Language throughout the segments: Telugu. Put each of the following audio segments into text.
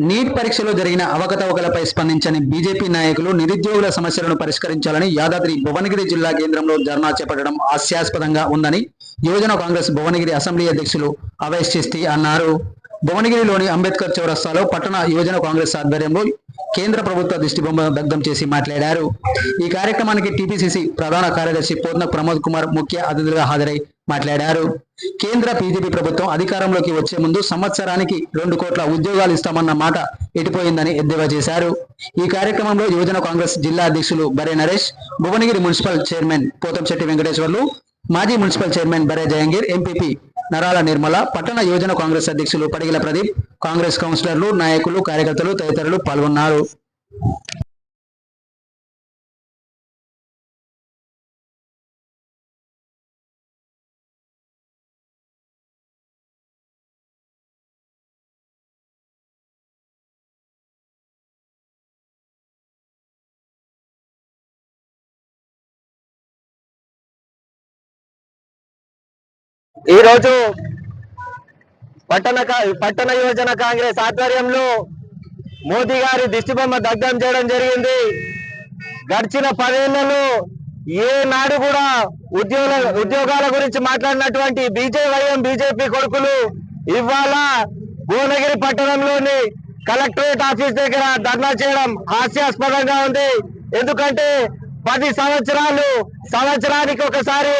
నీట్ పరీక్షలో జరిగిన అవకతవకలపై స్పందించని బీజేపీ నాయకులు నిరుద్యోగుల సమస్యలను పరిష్కరించాలని యాదాద్రి భువనగిరి జిల్లా కేంద్రంలో ధర్నా చేపట్టడం హాస్యాస్పదంగా ఉందని యువజన కాంగ్రెస్ భువనగిరి అసెంబ్లీ అధ్యక్షులు అవేష్ చిస్తి అన్నారు. భువనగిరిలోని అంబేద్కర్ చౌరస్తాలో పట్టణ యువజన కాంగ్రెస్ ఆధ్వర్యంలో కేంద్ర ప్రభుత్వ దిష్టిబొమ్మ దగ్ధం చేసి మాట్లాడారు. ఈ కార్యక్రమానికి టీపీసీసీ ప్రధాన కార్యదర్శి పూర్ణ ప్రమోద్ కుమార్ ముఖ్య అతిథులుగా హాజరై మాట్లాడారు. కేంద్ర బీజేపీ ప్రభుత్వం అధికారంలోకి వచ్చే ముందు సంవత్సరానికి రెండు కోట్ల ఉద్యోగాలు ఇస్తామన్న మాట ఎటిపోయిందని ఎద్దేవా చేశారు. ఈ కార్యక్రమంలో యువజన కాంగ్రెస్ జిల్లా అధ్యక్షులు బరే నరేష్ భువనగిరి మున్సిపల్ చైర్మన్ పోతంశెట్టి వెంకటేశ్వర్లు మాజీ municipal chairman Bare Jayangir MPP Narala Nirmala పట్టణ యువజన కాంగ్రెస్ అధ్యక్షులు పడిగిల ప్రదీప్ కాంగ్రెస్ కౌన్సిలర్లు నాయకులు కార్యకర్తలు తదితరులు పాల్గొన్నారు. ఈ రోజు పట్టణ కా- పట్టణ యువజన కాంగ్రెస్ ఆధ్వర్యంలో మోదీ గారి దిష్టిబొమ్మ దగ్ధం చేయడం జరిగింది. గడిచిన పదేళ్ళలో ఏ నాడు కూడా ఉద్యోగ ఉద్యోగాల గురించి మాట్లాడినటువంటి బీజేవైఎం బీజేపీ కొడుకులు ఇవాళ భువనగిరి పట్టణంలోని కలెక్టరేట్ ఆఫీస్ దగ్గర ధర్నా చేయడం హాస్యాస్పదంగా ఉంది. ఎందుకంటే పది సంవత్సరాలు సంవత్సరానికి ఒకసారి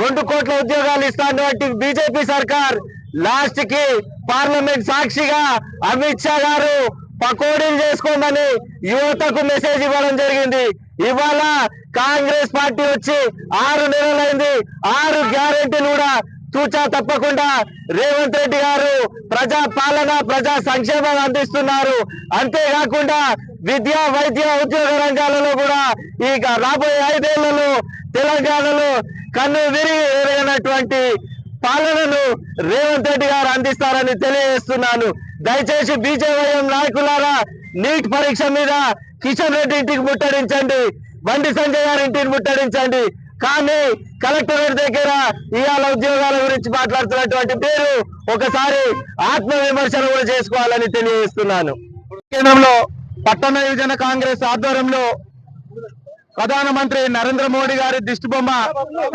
రెండు కోట్ల ఉద్యోగాలు ఇస్తానటువంటి బీజేపీ సర్కార్ లాస్ట్కి పార్లమెంట్ సాక్షిగా అమిత్ షా గారు పకోడీలు చేసుకోమని యువతకు మెసేజ్ ఇవ్వడం జరిగింది. ఇవాళ కాంగ్రెస్ పార్టీ వచ్చి ఆరు నెలలైంది. ఆరు గ్యారెంటీలు కూడా తూచా తప్పకుండా రేవంత్ రెడ్డి గారు ప్రజా పాలన ప్రజా సంక్షేమం అందిస్తున్నారు. అంతేకాకుండా విద్య వైద్య ఉద్యోగ రంగాలలో కూడా ఈ రాబోయే ఐదేళ్ళలో తెలంగాణలో కన్ను విరిగి ఎరగనటువంటి పాలనను రేవంత్ రెడ్డి గారు అందిస్తారని తెలియజేస్తున్నాను. దయచేసి బీజేవైఎం నాయకులారా నీట్ పరీక్ష మీద కిషన్ రెడ్డి ఇంటికి ముట్టడించండి. బండి సంజయ్ గారి ఇంటిని ముట్టడించండి. కానీ కలెక్టరేట్ దగ్గర ఇవాళ ఉద్యోగాల గురించి మాట్లాడుతున్నటువంటి పేరు ఒకసారి ఆత్మ విమర్శన కూడా చేసుకోవాలని తెలియజేస్తున్నాను. కేంద్రంలో పట్టణ యువజన కాంగ్రెస్ ఆధ్వర్యంలో ప్రధానమంత్రి నరేంద్ర మోడీ గారి దిష్టిబొమ్మ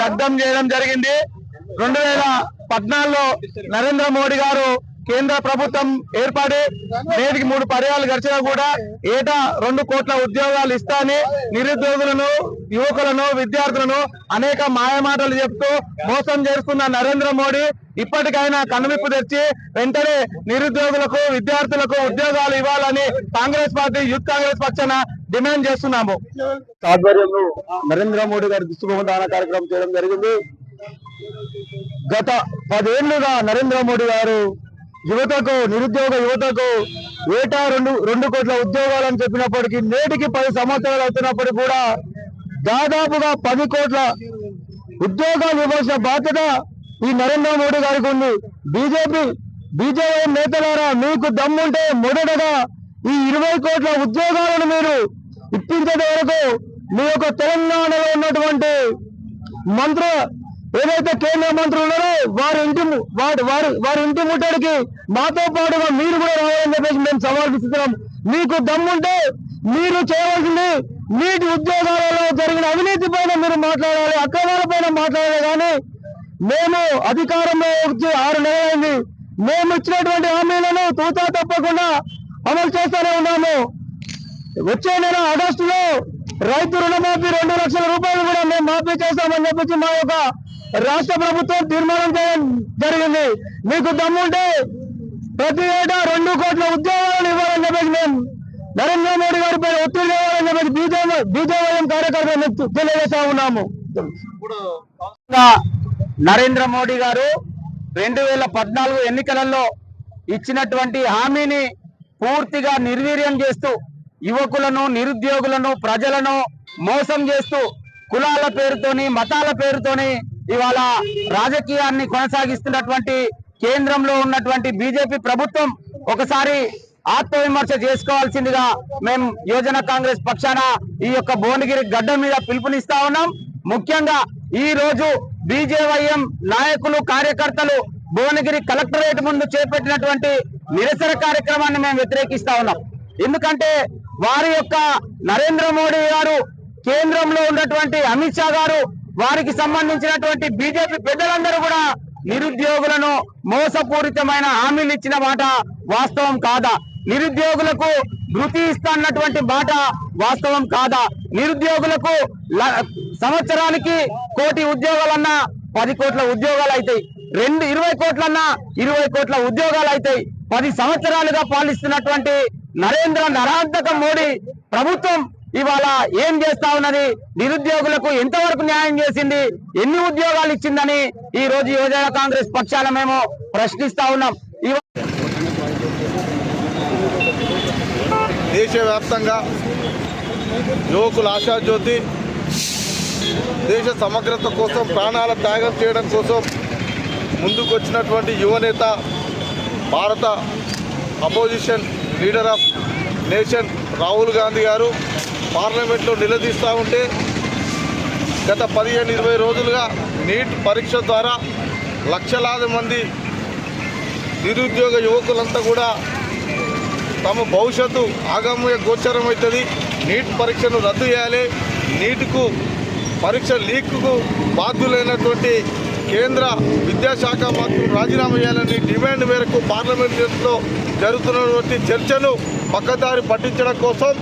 దగ్ధం చేయడం జరిగింది. రెండు వేల పద్నాలుగులో నరేంద్ర మోడీ గారు కేంద్ర ప్రభుత్వం ఏర్పడి నేటికి మూడు పర్యాలు గడిచినా కూడా ఏటా రెండు కోట్ల ఉద్యోగాలు ఇస్తాని నిరుద్యోగులను యువకులను విద్యార్థులను అనేక మాయమాటలు చెప్తూ మోసం చేస్తున్న నరేంద్ర మోడీ ఇప్పటికైనా కనువిప్పు తెచ్చి వెంటనే నిరుద్యోగులకు విద్యార్థులకు ఉద్యోగాలు ఇవ్వాలని కాంగ్రెస్ పార్టీ యూత్ కాంగ్రెస్ పక్షాన డిమాండ్ చేస్తున్నాము. ఆధ్వర్యంలో నరేంద్ర మోడీ గారి దిశబొమ్మ కార్యక్రమం చేయడం జరిగింది. గత పదేళ్ళుగా నరేంద్ర మోడీ గారు యువతకు నిరుద్యోగ యువతకు ఏటా రెండు రెండు కోట్ల ఉద్యోగాలని చెప్పినప్పటికీ నేటికి పది సంవత్సరాలు అవుతున్నప్పటికీ కూడా దాదాపుగా పది కోట్ల ఉద్యోగాలు ఇవ్వాల్సిన బాధ్యత ఈ నరేంద్ర మోడీ గారికి ఉంది. బీజేపీ బీజేపీ నేతలారా మీకు దమ్ముంటే మొదటగా ఈ ఇరవై కోట్ల ఉద్యోగాలను మీరు ఇప్పటి వరకు మీ యొక్క తెలంగాణలో ఉన్నటువంటి మంత్రు ఏదైతే కేంద్ర మంత్రులు ఉన్నారో వారి ఇంటి వారి వారి వారి ఇంటి ముట్టడికి మాతో పాటుగా మీరు కూడా రావాలని చెప్పేసి మేము సవాల్ విస్తున్నాం మీకు దమ్ముంటే మీరు చేయవలసింది నీటి ఉద్యోగాలలో జరిగిన అవినీతి పైన మీరు మాట్లాడాలి అక్రమాల పైన మాట్లాడాలి. కానీ మేము అధికారంలో వచ్చి ఆరు నెలలైంది. మేము ఇచ్చినటువంటి హామీలను తూచా తప్పకుండా అమలు చేస్తూనే ఉన్నాము. వచ్చే నెల ఆగస్టులో రైతు రుణమాఫీ రెండు లక్షల రూపాయలు కూడా మేము మాఫీ చేస్తామని చెప్పేసి మా యొక్క రాష్ట్ర ప్రభుత్వం తీర్మానం చేయడం జరిగింది. మీకు దమ్ముంటే ప్రతి ఏటా రెండు కోట్ల ఉద్యోగాలు ఇవ్వాలని చెప్పేసి మేము నరేంద్ర మోడీ గారి పైన ఒత్తిడి చేయాలని చెప్పేసి బీజేపీ బీజేపీ కార్యకర్తలు తెలియజేస్తా ఉన్నాము. నరేంద్ర మోడీ గారు రెండు వేల పద్నాలుగు ఎన్నికలలో ఇచ్చినటువంటి హామీని పూర్తిగా నిర్వీర్యం చేస్తూ యువకులను నిరుద్యోగులను ప్రజలను మోసం చేస్తూ కులాల పేరుతోని మతాల పేరుతోని ఇవాళ రాజకీయాన్ని కొనసాగిస్తున్నటువంటి కేంద్రంలో ఉన్నటువంటి బీజేపీ ప్రభుత్వం ఒకసారి ఆత్మవిమర్శ చేసుకోవాల్సిందిగా మేము యోజన కాంగ్రెస్ పక్షాన ఈ యొక్క భువనగిరి గడ్డ మీద పిలుపునిస్తా ఉన్నాం. ముఖ్యంగా ఈ రోజు బీజేవైఎం నాయకులు కార్యకర్తలు భువనగిరి కలెక్టరేట్ ముందు చేపట్టినటువంటి నిరసన కార్యక్రమాన్ని మేము వ్యతిరేకిస్తా ఉన్నాం. ఎందుకంటే వారి యొక్క నరేంద్ర మోడీ గారు కేంద్రంలో ఉన్నటువంటి అమిత్ షా గారు వారికి సంబంధించినటువంటి బీజేపీ పెద్దలందరూ కూడా నిరుద్యోగులను మోసపూరితమైన హామీలు ఇచ్చిన మాట వాస్తవం కాదా? నిరుద్యోగులకు వృత్తి ఇస్తాన్నటువంటి మాట వాస్తవం కాదా? నిరుద్యోగులకు ల- సంవత్సరానికి కోటి ఉద్యోగాలన్నా పది కోట్ల ఉద్యోగాలు అవుతాయి రెండు ఇరవై కోట్లన్నా ఇరవై కోట్ల ఉద్యోగాలు అవుతాయి పది సంవత్సరాలుగా పాలిస్తున్నటువంటి నరేంద్ర నరాంతక మోడీ ప్రభుత్వం ఇవాళ ఏం చేస్తా ఉన్నది? నిరుద్యోగులకు ఎంతవరకు న్యాయం చేసింది? ఎన్ని ఉద్యోగాలు ఇచ్చిందని ఈ రోజు యువజన కాంగ్రెస్ పక్షాన మేము ప్రశ్నిస్తా ఉన్నాం. దేశవ్యాప్తంగా యువకులు ఆశాజ్యోతి దేశ సమగ్రత కోసం ప్రాణాల త్యాగం చేయడం కోసం ముందుకు వచ్చినటువంటి యువనేత భారత opposition leader of nation Rahul Gandhi గారు పార్లమెంట్లో నిలదీస్తూ ఉంటే గత పదిహేను ఇరవై రోజులుగా నీట్ పరీక్ష ద్వారా లక్షలాది మంది నిరుద్యోగ యువకులంతా కూడా తమ భవిష్యత్తు ఆగమ్య గోచరమవుతుంది నీట్ పరీక్షను రద్దు చేయాలి. నీట్కు పరీక్ష లీక్కు బాధ్యులైనటువంటి కేంద్ర విద్యాశాఖ మంత్రులు రాజీనామా చేయాలని డిమాండ్ మేరకు పార్లమెంట్లో జరుగుతున్నటువంటి చర్చను పక్కదారి పట్టించడం కోసం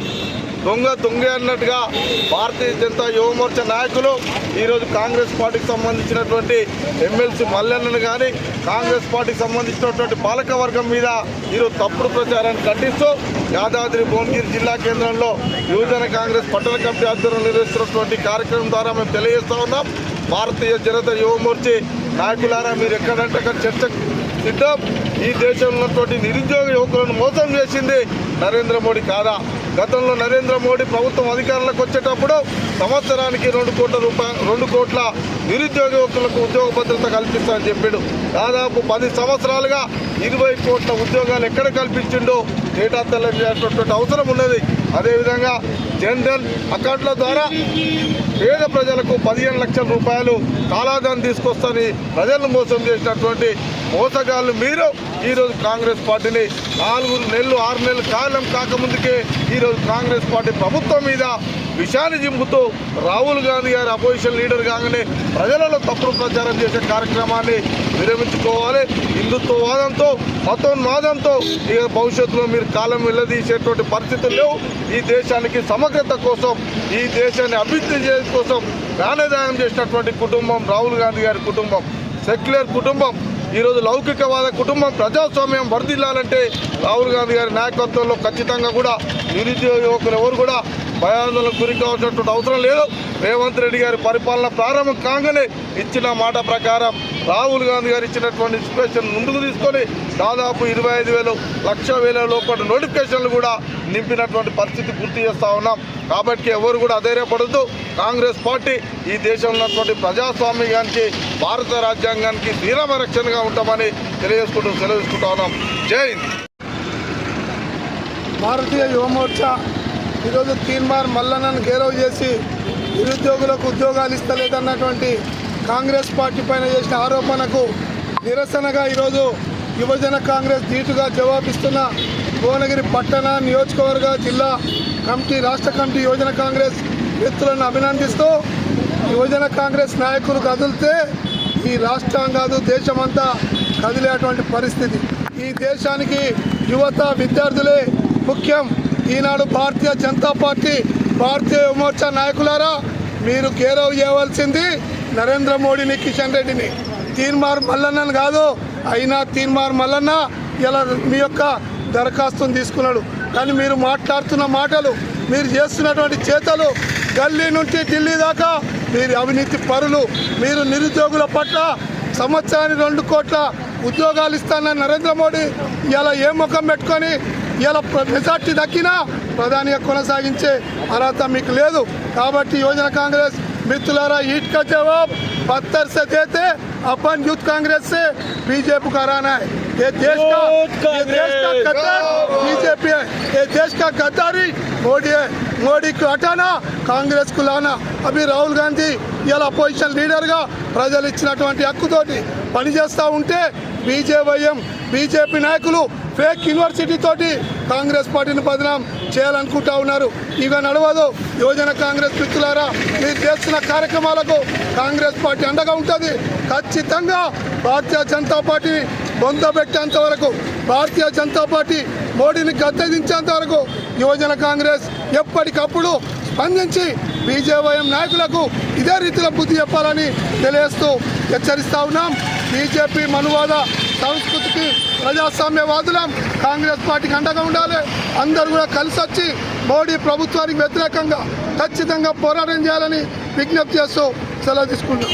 దొంగ దొంగ అన్నట్టుగా భారతీయ జనతా యువమోర్చా నాయకులు ఈరోజు కాంగ్రెస్ పార్టీకి సంబంధించినటువంటి ఎమ్మెల్సీ మల్లెన్నను కానీ కాంగ్రెస్ పార్టీకి సంబంధించినటువంటి పాలకవర్గం మీద ఈరోజు తప్పుడు ప్రచారాన్ని ఖండిస్తూ యాదాద్రి భువనగిరి జిల్లా కేంద్రంలో యువజన కాంగ్రెస్ పట్టణ కమిటీ ఆధ్వర్యంలో నిర్వహిస్తున్నటువంటి కార్యక్రమం ద్వారా మేము తెలియజేస్తూ ఉన్నాం. భారతీయ జనతా యుగమోర్చే నాయకులారా మీరు ఎక్కడంటే అక్కడ చర్చ సిద్ధం. ఈ దేశంలో నిరుద్యోగ యువకులను మోసం చేసింది నరేంద్ర మోడీ కాదా? గతంలో నరేంద్ర మోడీ ప్రభుత్వం అధికారంలోకి వచ్చేటప్పుడు సంవత్సరానికి రెండు కోట్ల రూపాయలు రెండు కోట్ల నిరుద్యోగ యువకులకు ఉద్యోగ భద్రత కల్పిస్తామని చెప్పాడు. దాదాపు పది సంవత్సరాలుగా ఇరవై కోట్ల ఉద్యోగాలు ఎక్కడ కల్పించిండో డేటా తెలియజేసినటువంటి అవసరం ఉన్నది. అదేవిధంగా జనరల్ అకౌంట్ల ద్వారా పేద ప్రజలకు పదిహేను లక్షల రూపాయలు కాలాదాన్ని తీసుకొస్తాని ప్రజలను మోసం చేసినటువంటి మోసగాళ్ళు మీరు ఈరోజు కాంగ్రెస్ పార్టీని నాలుగు నెలలు ఆరు నెలలు కాలం కాకముందుకే ఈరోజు కాంగ్రెస్ పార్టీ ప్రభుత్వం మీద విషాన్ని చింపుతూ రాహుల్ గాంధీ గారు అపోజిషన్ లీడర్ కాగానే ప్రజలలో తప్పుడు ప్రచారం చేసే కార్యక్రమాన్ని విరమించుకోవాలి. హిందుత్వవాదంతో మతోన్మాదంతో ఇక భవిష్యత్తులో మీరు కాలం వెళ్ళదీసేటువంటి పరిస్థితులు లేవు. ఈ దేశానికి సమగ్రత కోసం ఈ దేశాన్ని అభివృద్ధి చేయడం కోసం ప్రాణదానం చేసినటువంటి కుటుంబం రాహుల్ గాంధీ గారి కుటుంబం. సెక్యులర్ కుటుంబం. ఈరోజు లౌకికవాద కుటుంబం ప్రజాస్వామ్యం వర్ధిల్లాలంటే రాహుల్ గాంధీ గారి నాయకత్వంలో ఖచ్చితంగా కూడా నిరుద్యోగ యువకులు ఎవరు కూడా భయాందోళనకు గురి కావాల్సినటువంటి అవసరం లేదు. రేవంత్ రెడ్డి గారి పరిపాలన ప్రారంభం కాగానే ఇచ్చిన మాట ప్రకారం రాహుల్ గాంధీ గారు ఇచ్చినటువంటి ఇన్స్పిరేషన్ ముందుకు తీసుకొని దాదాపు ఇరవై ఐదు వేలు లక్ష వేల లోపల నోటిఫికేషన్లు కూడా నింపినటువంటి పరిస్థితి గుర్తు చేస్తా ఉన్నాం. కాబట్టి ఎవరు కూడా అధైర్యపడద్దు. కాంగ్రెస్ పార్టీ ఈ దేశంలో ఉన్నటువంటి ప్రజాస్వామ్యానికి భారత రాజ్యాంగానికి శ్రీరామ రక్షణగా ఉంటామని తెలియజేసుకుంటూ సెలవుకుంటా ఉన్నాం. జై భారతీయ యువమోర్చా ఈరోజు తీన్మార్ మల్లన్నను గేరవ్ చేసి నిరుద్యోగులకు ఉద్యోగాలు ఇస్తలేదన్నటువంటి కాంగ్రెస్ పార్టీ పైన చేసిన ఆరోపణకు నిరసనగా ఈరోజు యువజన కాంగ్రెస్ ధీటుగా జవాబిస్తున్న భువనగిరి పట్టణ నియోజకవర్గ జిల్లా కమిటీ రాష్ట్ర కమిటీ యువజన కాంగ్రెస్ వ్యక్తులను అభినందిస్తూ యువజన కాంగ్రెస్ నాయకులు కదిలితే ఈ రాష్ట్రం కాదు దేశమంతా కదిలేటువంటి పరిస్థితి. ఈ దేశానికి యువత విద్యార్థులే ముఖ్యం. ఈనాడు భారతీయ జనతా పార్టీ భారతీయ విమోర్చ నాయకులారా మీరు గేరవ్ చేయవలసింది నరేంద్ర మోడీని కిషన్ రెడ్డిని. తీన్మార్ మల్లన్నను కాదు అయినా తీన్మార్ మల్లన్న ఇలా మీ యొక్క దరఖాస్తును తీసుకున్నాడు. కానీ మీరు మాట్లాడుతున్న మాటలు మీరు చేస్తున్నటువంటి చేతలు గల్లీ నుంచి ఢిల్లీ దాకా మీరు అవినీతి పరులు. మీరు నిరుద్యోగుల పట్ల సంవత్సరానికి రెండు కోట్ల ఉద్యోగాలు ఇస్తానని నరేంద్ర మోడీ ఇలా ఏ ముఖం పెట్టుకొని ఇలా మెజార్టీ దక్కినా ప్రధానిగా కొనసాగించే అర్హత మీకు లేదు కాబట్టి యువజన కాంగ్రెస్ మిత్రులారా ఈట్ का जवाब पत्थर से देते अपन यूथ कांग्रेस से बीजेपी को हराना है ये देश का ये देश का गद्दार बीजेपी है ये देश का गद्दारी मोदी है మోడీ కు హటానా కాంగ్రెస్ కు లానా అభి రాహుల్ గాంధీ ఇలా అపోజిషన్ లీడర్గా ప్రజలు ఇచ్చినటువంటి హక్కుతోటి పనిచేస్తూ ఉంటే బీజేవైఎం బీజేపీ నాయకులు ఫేక్ యూనివర్సిటీ తోటి కాంగ్రెస్ పార్టీని బదనాం చేయాలనుకుంటా ఉన్నారు. ఇక నడవదు. యువజన కాంగ్రెస్ మిత్రులారా మీరు చేస్తున్న కార్యక్రమాలకు కాంగ్రెస్ పార్టీ అండగా ఉంటుంది. ఖచ్చితంగా భారతీయ జనతా పార్టీని బొందబెట్టేంత వరకు భారతీయ జనతా పార్టీ మోడీని గద్దెదించేంత వరకు యువజన కాంగ్రెస్ ఎప్పటికప్పుడు స్పందించి బీజేవైఎం నాయకులకు ఇదే రీతిలో బుద్ధి చెప్పాలని తెలియజేస్తూ హెచ్చరిస్తా ఉన్నాం. బీజేపీ మనువాద సంస్కృతికి ప్రజాస్వామ్యవాదులం. కాంగ్రెస్ పార్టీకి అండగా ఉండాలి. అందరూ కూడా కలిసి వచ్చి మోడీ ప్రభుత్వానికి వ్యతిరేకంగా ఖచ్చితంగా పోరాటం చేయాలని విజ్ఞప్తి చేస్తూ సెలవు తీసుకుంటాం